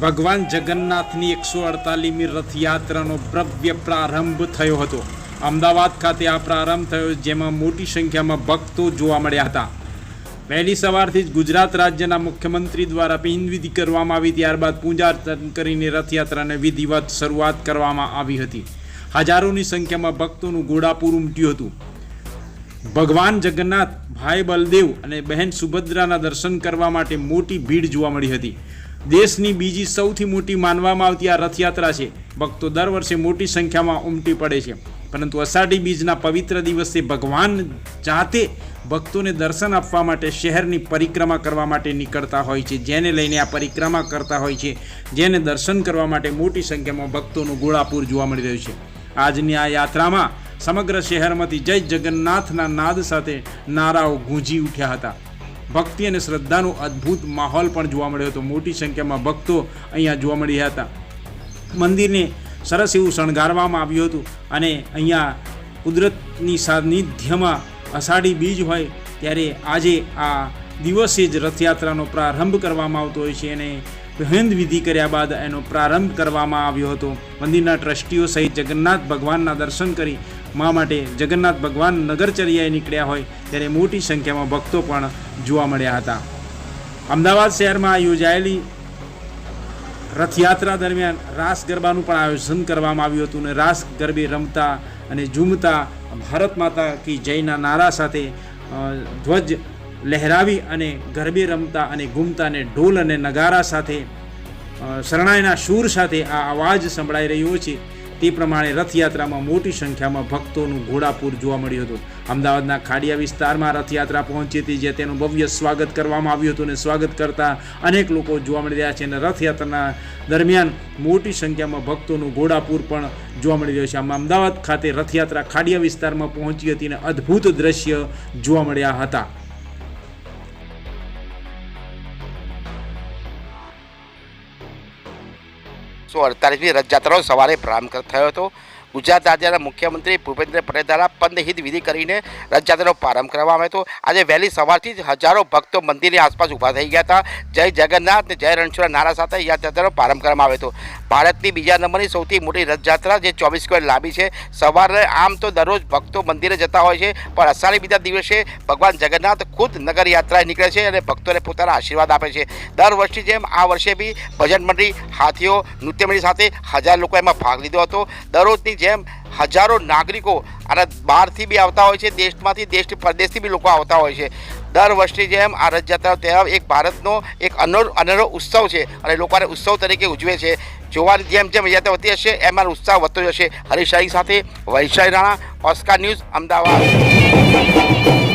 ભગવાન જગન્નાથની એકસો અડતાલીમી રથયાત્રાનો ભવ્ય પ્રારંભ થયો હતો. અમદાવાદ ખાતે આ પ્રારંભ થયો, જેમાં મોટી સંખ્યામાં ભક્તો જોવા મળ્યા હતા. વહેલી સવારથી જ ગુજરાત રાજ્યના મુખ્યમંત્રી દ્વારા પિંડવિધિ કરવામાં આવી, ત્યારબાદ પૂજા કરીને રથયાત્રાને વિધિવત શરૂઆત કરવામાં આવી હતી. હજારોની સંખ્યામાં ભક્તોનું ઘોડાપૂર ઉમટ્યું હતું. ભગવાન જગન્નાથ, ભાઈ બલદેવ અને બહેન સુભદ્રાના દર્શન કરવા માટે મોટી ભીડ જોવા મળી હતી. દેશની બીજી સૌથી મોટી માનવામાં આવતી આ રથયાત્રા છે. ભક્તો દર વર્ષે મોટી સંખ્યામાં ઉમટી પડે છે. પરંતુ અષાઢી બીજના પવિત્ર દિવસે ભગવાન જાતે ભક્તોને દર્શન આપવા માટે શહેરની પરિક્રમા કરવા માટે નીકળતા હોય છે. જેને લઈને આ પરિક્રમા કરતા હોય છે. જેને દર્શન કરવા માટે મોટી સંખ્યામાં ભક્તોનું ગોળાપુર જોવા મળી રહ્યું છે. આજની આ યાત્રામાં સમગ્ર શહેરમાંથી જય જગન્નાથના નાદ સાથે નારાઓ ગૂંજી ઉઠ્યા હતા. ભક્તિ અને શ્રદ્ધાનો અદ્ભુત માહોલ પણ જોવા મળ્યો હતો. મોટી સંખ્યામાં ભક્તો અહીંયા જોવા મળ્યા હતા. મંદિરને સરસ એવું શણગારવામાં આવ્યું હતું અને અહીંયા કુદરતની સાનિધ્યમાં અષાઢી બીજ હોય ત્યારે આજે આ દિવસે જ રથયાત્રાનો પ્રારંભ કરવામાં આવતો હોય છે અને હિન્દ વિધિ કર્યા બાદ એનો પ્રારંભ કરવામાં આવ્યો હતો. મંદિરના ટ્રસ્ટીઓ સહિત જગન્નાથ ભગવાનના દર્શન કરી મા માટે જગન્નાથ ભગવાન નગરચર્યાએ નીકળ્યા હોય ત્યારે મોટી સંખ્યામાં ભક્તો પણ જોવા મળ્યા હતા. અમદાવાદ શહેરમાં યોજાયેલી રથયાત્રા દરમિયાન રાસ ગરબાનું પણ આયોજન કરવામાં આવ્યું હતું અને રાસ ગરબે રમતા અને ઝૂમતા ભારત માતા કી જયના નારા સાથે ધ્વજ લહેરાવી અને ગરબે રમતા અને ઘૂમતા અને ઢોલ અને નગારા સાથે શરણાઈના સૂર સાથે આ અવાજ સંભળાઈ રહ્યો છે. તે પ્રમાણે રથયાત્રામાં મોટી સંખ્યામાં ભક્તોનું ઘોડાપૂર જોવા મળ્યું હતું. અમદાવાદના ખાડિયા વિસ્તારમાં રથયાત્રા પહોંચી હતી જે તેનું ભવ્ય સ્વાગત કરવામાં આવ્યું હતું અને સ્વાગત કરતા અનેક લોકો જોવા મળી રહ્યા છે અને રથયાત્રાના દરમિયાન મોટી સંખ્યામાં ભક્તોનું ઘોડાપૂર પણ જોવા મળી રહ્યું છે. આમ અમદાવાદ ખાતે રથયાત્રા ખાડિયા વિસ્તારમાં પહોંચી હતી અને અદ્ભુત દ્રશ્ય જોવા મળ્યા હતા. સો અડતાલીસમી રથયાત્રાનો સવારે પ્રારંભ થયો હતો. ગુજરાત રાજ્યના મુખ્યમંત્રી ભૂપેન્દ્ર પટેલ દ્વારા પંદહિત વિધિ કરીને રથયાત્રાનો પ્રારંભ કરવામાં આવ્યો હતો. આજે વહેલી સવારથી જ હજારો ભક્તો મંદિરની આસપાસ ઊભા થઈ ગયા હતા. જય જગન્નાથ અને જય રણછોડા નારા સાથે યાત્રાનો પ્રારંભ કરવામાં આવ્યો હતો. ભારતની બીજા નંબરની સૌથી મોટી રથયાત્રા જે ચોવીસ કિલોમીટર લાંબી છે. સવારે આમ તો દરરોજ ભક્તો મંદિરે જતા હોય છે, પણ અષાઢી બીજા દિવસે ભગવાન જગન્નાથ ખુદ નગર યાત્રાએ નીકળે છે અને ભક્તોને પોતાના આશીર્વાદ આપે છે. દર વર્ષની જેમ આ વર્ષે બી ભજન મંડળી હાથીઓ નૃત્ય સાથે હજાર લોકો એમાં ભાગ લીધો હતો. દરરોજની જેમ હજારો નાગરિકો અને બહારથી બી આવતા હોય છે, દેશમાંથી દેશ પરદેશથી બી લોકો આવતા હોય છે. દર વર્ષની જેમ આ રથયાત્રા તહેવાર એક ભારતનો એક અનોર, અનેરો ઉત્સવ છે અને લોકોને ઉત્સવ તરીકે ઉજવે છે. જોવાની જેમ જેમ યાત્રા વધતી હશે એમ મારો ઉત્સાહ વધતો જશે. હરીશાહી સાથે વૈશાહી રાણા, ઓસ્કાર ન્યૂઝ, અમદાવાદ.